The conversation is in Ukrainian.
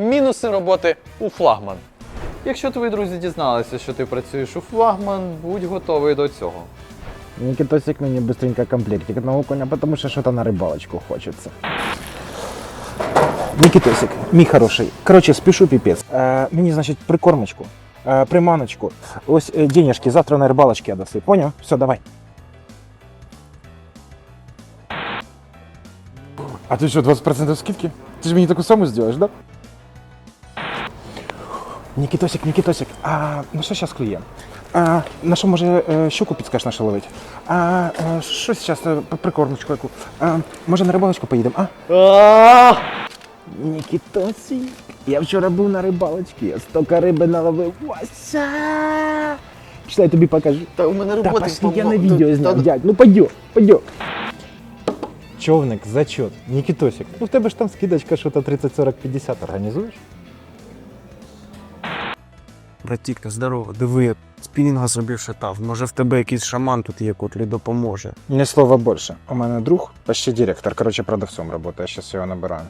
мінуси роботи у флагман. Якщо твої друзі дізналися, що ти працюєш у флагман, будь готовий до цього. Никитосик мне быстренько комплектик одного коня, потому что что-то на рыбалочку хочется. Никитосик, мій хороший. Короче, спішу піпець. Е, мені, значить, прикормочку, е, приманочку. Ось е, денежки, завтра на рибалочки отдаси. Поняв? Все, давай. А ти що, 20% скидки? Ти ж мені таку саму зробиш, да? Нікітосик, Нікітосик, а на що зараз клює? А, на що може е, щуку підскажеш на що ловить? А е, що зараз прикормочку яку? А, може на рибалочку поїдемо, а? Нікітосик, я вчора був на рибалочці, я стільки риби наловив. Вася! Пішла, я тобі покажу. Та у мене Та пошли, я на відео зняв, дядь, ну пойдем, пойдем. Човник, зачет. Нікітосик, ну в тебе ж там скидочка, що то 30, 40, 50 організуєш? Братіка, здорово, диви, спінінга зробив шатав. Може в тебе якийсь шаман тут є, котрий допоможе. Ні слова більше. У мене друг, почти директор, коротше, продавцом працює, я зараз його набираю.